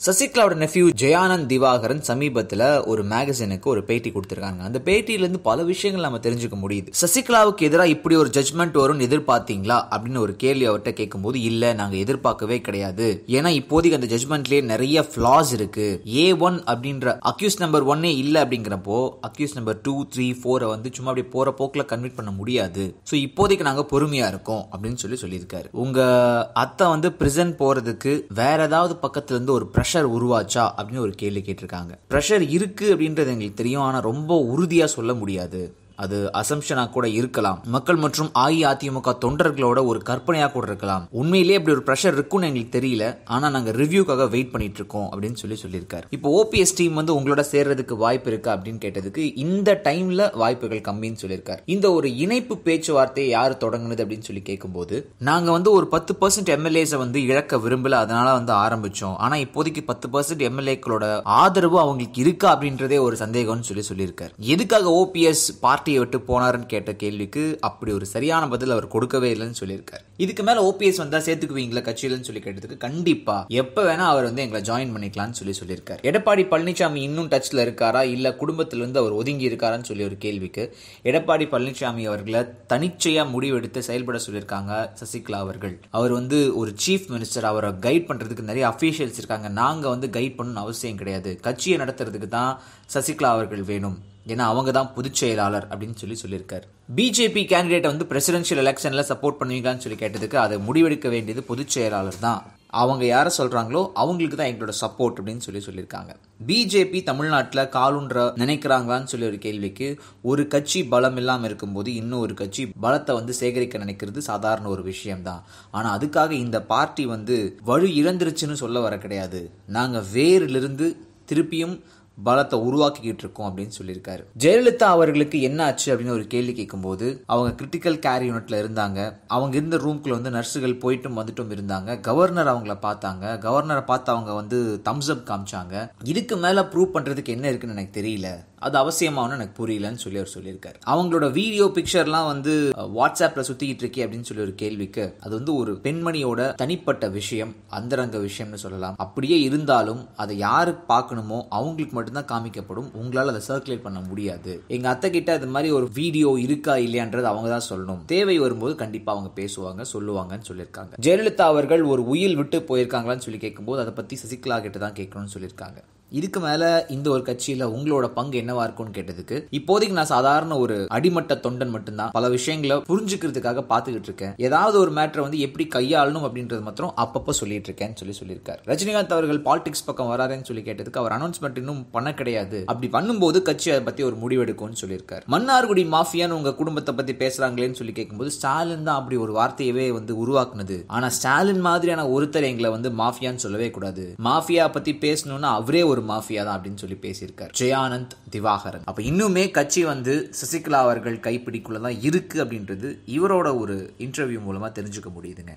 சசிகலாவோட nephew Jayanand Divakaran சமீபத்துல ஒரு மேகசினுக்கு ஒரு பேட்டி கொடுத்திருக்காங்க. அந்த பேட்டியில இருந்து பல விஷயங்கள் நம்ம தெரிஞ்சுக்க முடியுது. சசிகலாவுக்கு எதிராக இப்படி ஒரு ஜட்மெண்ட் வரும்னு எதிர்பார்த்தீங்களா? அப்படின்னு ஒரு கேள்வி அவர்கிட்ட கேட்கும்போது இல்ல நாங்க எதிர்பார்க்கவே கிடையாது. ஏன்னா இப்போதைக்கு அந்த ஜட்மெண்ட்லயே நிறைய ஃப்ளாஸ் இருக்கு. ஏ ஒன் அப்படின்ற அக்யூஸ் நம்பர் ஒன்னே இல்ல அப்படிங்கிறப்போ அக்யூஸ் நம்பர் டூ த்ரீ ஃபோரை வந்து சும்மா அப்படியே போற போக்குல கன்விட் பண்ண முடியாது. ஸோ இப்போதைக்கு நாங்க பொறுமையா இருக்கோம் அப்படின்னு சொல்லி சொல்லியிருக்காரு. உங்க அத்தை வந்து பிரிசன் போறதுக்கு வேற ஏதாவது பக்கத்துல இருந்து ஒரு ப்ரெஷர் உருவாச்சா அப்படின்னு ஒரு கேள்வி கேட்டிருக்காங்க. ப்ரெஷர் இருக்கு அப்படின்றது எங்களுக்கு தெரியும் ஆனால் ரொம்ப உறுதியாக சொல்ல முடியாது. அது அசம்ஷனா கூட இருக்கலாம். மக்கள் மற்றும் அஇஅதிமுக தொண்டர்களோட ஒரு கற்பனையா கூட இருக்கலாம். உண்மையிலேயே அப்படி ஒரு ப்ரெஷர் இருக்கும்னு எங்களுக்கு தெரியல. ஆனா நாங்க ரிவ்யூக்காக வெயிட் பண்ணிட்டு இருக்கோம் அப்படின்னு சொல்லி சொல்லியிருக்காரு. இப்போ ஓபிஎஸ் டீம் வந்து உங்களோட சேர்றதுக்கு வாய்ப்பு இருக்கா அப்படின்னு கேட்டதுக்கு இந்த டைம்ல வாய்ப்புகள் கம்மின்னு சொல்லியிருக்காரு. இந்த ஒரு இணைப்பு பேச்சுவார்த்தையை யார் தொடங்குனது அப்படின்னு சொல்லி கேட்கும்போது நாங்க வந்து ஒரு பத்து பர்சன்ட் எம்எல்ஏஸை வந்து இழக்க விரும்பல. அதனால வந்து ஆரம்பிச்சோம். ஆனா இப்போதைக்கு பத்து பர்சன்ட் எம்எல்ஏக்களோட ஆதரவு அவங்களுக்கு இருக்கா அப்படின்றதே ஒரு சந்தேகம்னு சொல்லி சொல்லியிருக்காரு. எதுக்காக ஓபிஎஸ் பார்ட்டியை விட்டு போனாருன்னு கேட்ட கேள்விக்கு அப்படி ஒரு சரியான பதில் அவர் கொடுக்கவே இல்லைன்னு சொல்லியிருக்காரு. இதுக்கு மேல ஓபிஎஸ் வந்தா சேர்த்துக்குவீங்களா கட்சியிலன்னு சொல்லி கேட்டதுக்கு கண்டிப்பா எப்ப வேணா அவர் வந்து எங்களை ஜாயின் பண்ணிக்கலாம்னு சொல்லி சொல்லியிருக்காரு. எடப்பாடி பழனிசாமி இன்னும் டச்ல இருக்காரா? இல்ல குடும்பத்துல இருந்து அவர் ஒதுங்கி இருக்காரான்னு சொல்லி ஒரு கேள்விக்கு எடப்பாடி பழனிசாமி அவர்களை தனிச்சையா முடிவெடுத்து செயல்பட சொல்லியிருக்காங்க சசிகலா அவர்கள். அவர் வந்து ஒரு சீஃப் மினிஸ்டர் அவரை கைட் பண்றதுக்கு நிறைய அபிஷியல்ஸ் இருக்காங்க. நாங்க வந்து கைட் பண்ணணும்னு அவசியம் கிடையாது. கட்சியை நடத்துறதுக்கு தான் சசிகலா அவர்கள் வேணும். ஏன்னா அவங்க தான் பொதுச் செயலாளர் அப்படின்னு சொல்லி சொல்லியிருக்காரு. பிஜேபி கேண்டிடேட்டை வந்து பிரசிடென்ஷியல் எலெக்ஷன்ல சப்போர்ட் பண்ணுவீங்களான்னு சொல்லி கேட்டதுக்கு அதை முடிவெடுக்க வேண்டியது பொதுச் செயலாளர் தான். அவங்க யாரை சொல்றாங்களோ அவங்களுக்கு தான் எங்களோட சப்போர்ட் அப்படின்னு சொல்லி சொல்லியிருக்காங்க. பிஜேபி தமிழ்நாட்டில் காலுன்ற நினைக்கிறாங்களான்னு சொல்லி ஒரு கேள்விக்கு ஒரு கட்சி பலம் இல்லாமல் இருக்கும்போது இன்னும் ஒரு கட்சி பலத்தை வந்து சேகரிக்க நினைக்கிறது சாதாரண ஒரு விஷயம்தான். ஆனால் அதுக்காக இந்த பார்ட்டி வந்து வலு இழந்துருச்சுன்னு சொல்ல வர கிடையாது. நாங்கள் வேரிலிருந்து திருப்பியும் பலத்தை உருவாக்கிக்கிட்டு இருக்கோம் அப்படின்னு சொல்லியிருக்காரு. ஜெயலலிதா அவர்களுக்கு என்ன ஆச்சு அப்படின்னு ஒரு கேள்வி கேட்கும்போது அவங்க கிரிட்டிக்கல் கேர் யூனிட்ல இருந்தாங்க. அவங்க இருந்த ரூம்குள்ள வந்து நர்ஸுகள் போயிட்டும் வந்துட்டும் இருந்தாங்க. கவர்னர் அவங்கள பார்த்தாங்க. கவர்னரை பார்த்து அவங்க வந்து தம்ஸ் அப் காமிச்சாங்க. இதுக்கு மேல ப்ரூவ் பண்றதுக்கு என்ன இருக்குன்னு எனக்கு தெரியல. அது அவசியமானு எனக்கு புரியலன்னு சொல்லி அவர் சொல்லியிருக்காரு. அவங்களோட வீடியோ பிக்சர்லாம் வந்து வாட்ஸ்அப்ல சுத்திக்கிட்டு இருக்கே அப்படின்னு சொல்லி ஒரு கேள்விக்கு அது வந்து ஒரு பெண்மணியோட தனிப்பட்ட விஷயம் அந்தரங்க விஷயம்னு சொல்லலாம். அப்படியே இருந்தாலும் அதை யாரு பார்க்கணுமோ அவங்களுக்கு மட்டும்தான் காமிக்கப்படும். உங்களால அதை சர்க்குலேட் பண்ண முடியாது. எங்க அத்தை கிட்ட இது மாதிரி ஒரு வீடியோ இருக்கா இல்லையான்றது அவங்க தான் சொல்லணும். தேவை வரும்போது கண்டிப்பா அவங்க பேசுவாங்க சொல்லுவாங்கன்னு சொல்லியிருக்காங்க. ஜெயலலிதா அவர்கள் ஒரு உயில் விட்டு போயிருக்காங்களான்னு சொல்லி கேட்கும்போது அதை பத்தி சசிகலா கிட்ட தான் கேட்கணும்னு சொல்லியிருக்காங்க. இதுக்கு மேல இந்த ஒரு கட்சியில உங்களோட பங்கு என்னவா இருக்கும்னு கேட்டதுக்கு இப்போதைக்கு நான் சாதாரண ஒரு அடிமட்ட தொண்டன் மட்டும்தான். பல விஷயங்களை புரிஞ்சுக்கிறதுக்காக பாத்துக்கிட்டு இருக்கேன். ஏதாவது ஒரு மேட்டரை வந்து எப்படி கையாளணும் அப்படின்றது மாத்திரம் அப்பப்போ சொல்லிட்டு இருக்கேன்னு சொல்லி சொல்லியிருக்காரு. ரஜினிகாந்த் அவர்கள் பாலிடிக்ஸ் பக்கம் வராருன்னு சொல்லி கேட்டதுக்கு அவர் அனௌன்ஸ்மெண்ட் இன்னும் பண்ண கிடையாது. அப்படி பண்ணும்போது கட்சி அதை பத்தி ஒரு முடிவெடுக்கும்னு சொல்லியிருக்காரு. மன்னார்குடி மாஃபியான்னு உங்க குடும்பத்தை பத்தி பேசுறாங்களேன்னு சொல்லி கேட்கும்போது ஸ்டாலின் தான் அப்படி ஒரு வார்த்தையவே வந்து உருவாக்குனது. ஆனா ஸ்டாலின் மாதிரியான ஒருத்தர் எங்களை வந்து மாஃபியான்னு சொல்லவே கூடாது. மாஃபியா பத்தி பேசணும்னா அவரே ஒரு மாஃபியா தான் அப்படின்னு சொல்லி பேசியிருக்காரு. ஜெயானந்த் திவாகரன். அப்ப இன்னுமே கட்சி வந்து சசிகலா அவர்கள் கைப்பிடிக்குள்ள தான் இருக்கு அப்படின்றது இவரோட ஒரு இன்டர்வியூ மூலமா தெரிஞ்சுக்க முடியுதுங்க.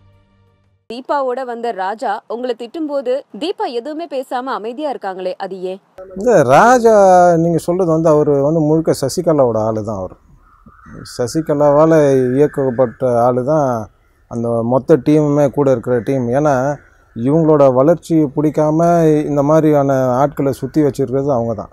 தீபாவோட வந்த ராஜா உங்களை திட்டும்போது தீபா எதுவுமே பேசாம அமைதியா இருக்காங்களே அது ஏன்? இந்த ராஜா நீங்கள் சொல்கிறது வந்து அவர் வந்து முழுக்க சசிகலாவோட ஆள் தான் அவர். சசிகலாவால் இயக்கப்பட்ட ஆள் தான் அந்த மொத்த டீமுமே கூட இருக்கிற டீம். ஏன்னா இவங்களோட வளர்ச்சி பிடிக்காம இந்த மாதிரியான ஆட்களை சுற்றி வச்சிருக்கிறது அவங்க தான்